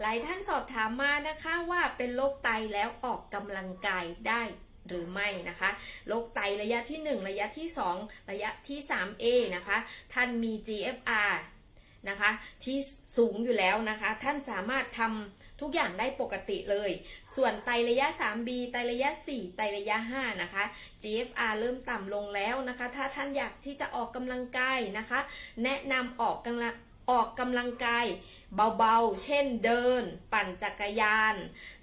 หลายท่านสอบถามมานะคะว่าเป็นโรคไตแล้วออกกำลังกายได้หรือไม่นะคะโรคไตระยะที่ 1 ระยะที่ 2 ระยะที่ 3A นะคะ ท่านมี GFR นะคะที่สูงอยู่แล้วนะคะ ท่านสามารถทำทุกอย่างได้ปกติเลย ส่วนไตระยะ 3B ไตระยะ 4 ไตระยะ 5 นะคะ GFR เริ่มต่ำลงแล้วนะคะ ถ้าท่านอยากที่จะออกกำลังกายนะคะ แนะนำออกกำลัง ออกกำลังกายเบาๆ เช่นเดิน ปั่นจักรยาน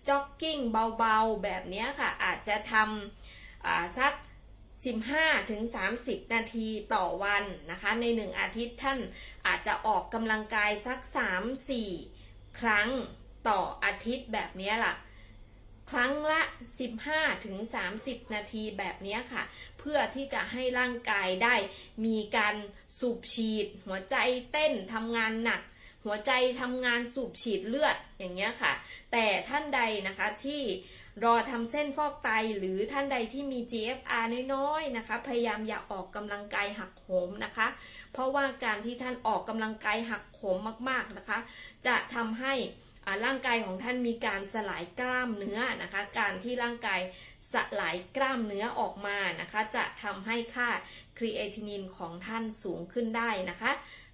จ็อกกิ้งเบาๆ แบบนี้ค่ะ อาจจะทำสัก 15ถึง30 นาทีต่อวันนะคะ ใน 1 อาทิตย์ท่านอาจจะออกกำลังกายสัก 3-4 ครั้งต่ออาทิตย์แบบนี้ล่ะ ครั้งละ 15ถึง30นาทีแบบนี้ค่ะ เพื่อที่จะให้ร่างกายได้มีการสูบฉีด หัวใจเต้นทำงานหนัก หัวใจทำงานสูบฉีดเลือดอย่างเงี้ยค่ะ แต่ท่านใดนะคะที่รอทำเส้นฟอกไตหรือท่านใดที่มี GFR น้อยๆนะคะ พยายามอย่าออกกำลังกายหักโหมนะคะ เพราะว่าการที่ท่านออกกำลังกายหักโหมมากๆนะคะ จะทำให้ ร่างกายของท่านมีการสลายกล้ามเนื้อนะคะ การที่ร่างกายสลายกล้ามเนื้อออกมานะคะ จะทำให้ค่าครีเอทินินของท่านสูงขึ้นได้นะคะ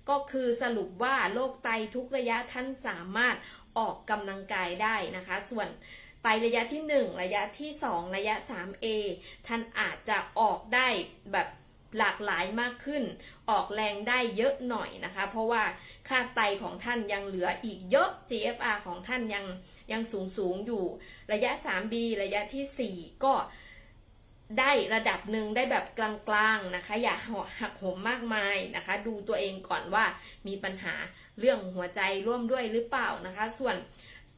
ก็คือสรุปว่าโรคไตทุกระยะท่านสามารถออกกำลังกายได้นะคะ ส่วนไตระยะที่ 1 ระยะที่ 2 ระยะ 3A ท่านอาจจะออกได้แบบ หลากหลายมากขึ้น ออกแรงได้เยอะหน่อยนะคะ เพราะว่าค่าไตของท่านยังเหลืออีกเยอะ GFR ของท่านยังยังสูงสูงอยู่ ระยะ 3B ระยะที่ 4 ก็ได้ระดับหนึ่งได้แบบกลางๆนะคะ อย่าหักโหมมากมายนะคะ ดูตัวเองก่อนว่ามีปัญหาเรื่องหัวใจร่วมด้วยหรือเปล่านะคะ ส่วน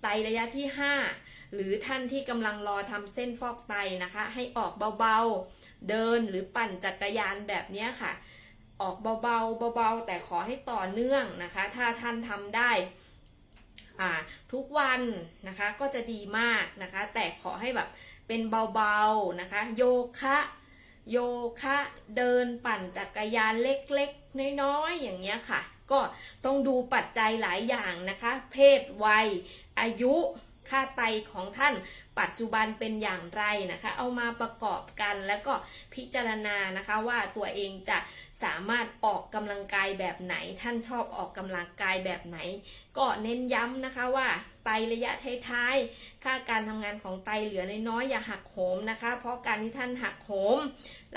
ไตระยะที่ 5 หรือท่านที่กำลังรอทำเส้นฟอกไตนะคะ ให้ออกเบาๆ เดินหรือปั่นจักรยานแบบนี้ค่ะ ออกเบาๆเบาๆแต่ขอให้ต่อเนื่องนะคะ ถ้าท่านทำได้ทุกวันนะคะก็จะดีมากนะคะ แต่ขอให้แบบเป็นเบาๆนะคะ โยคะโยคะเดินปั่นจักรยานเล็กๆ น้อยๆ อย่างเงี้ยค่ะ ก็ต้องดูปัจจัยหลายอย่างนะคะ เพศวัย อายุ ค่าไตของท่านปัจจุบันเป็นอย่างไรนะคะ เอามาประกอบกันแล้วก็พิจารณานะคะว่าตัวเองจะสามารถออกกำลังกายแบบไหน ท่านชอบออกกำลังกายแบบไหน ก็เน้นย้ำนะคะว่าไตระยะท้ายๆ ค่าการทำงานของไตเหลือน้อยๆอย่าหักโหมนะคะ เพราะการที่ท่านหักโหม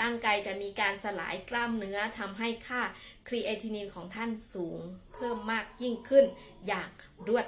ร่างกายจะมีการสลายกล้ามเนื้อทำให้ค่าครีเอทินินของท่านสูงเพิ่มมากยิ่งขึ้นอย่างรวด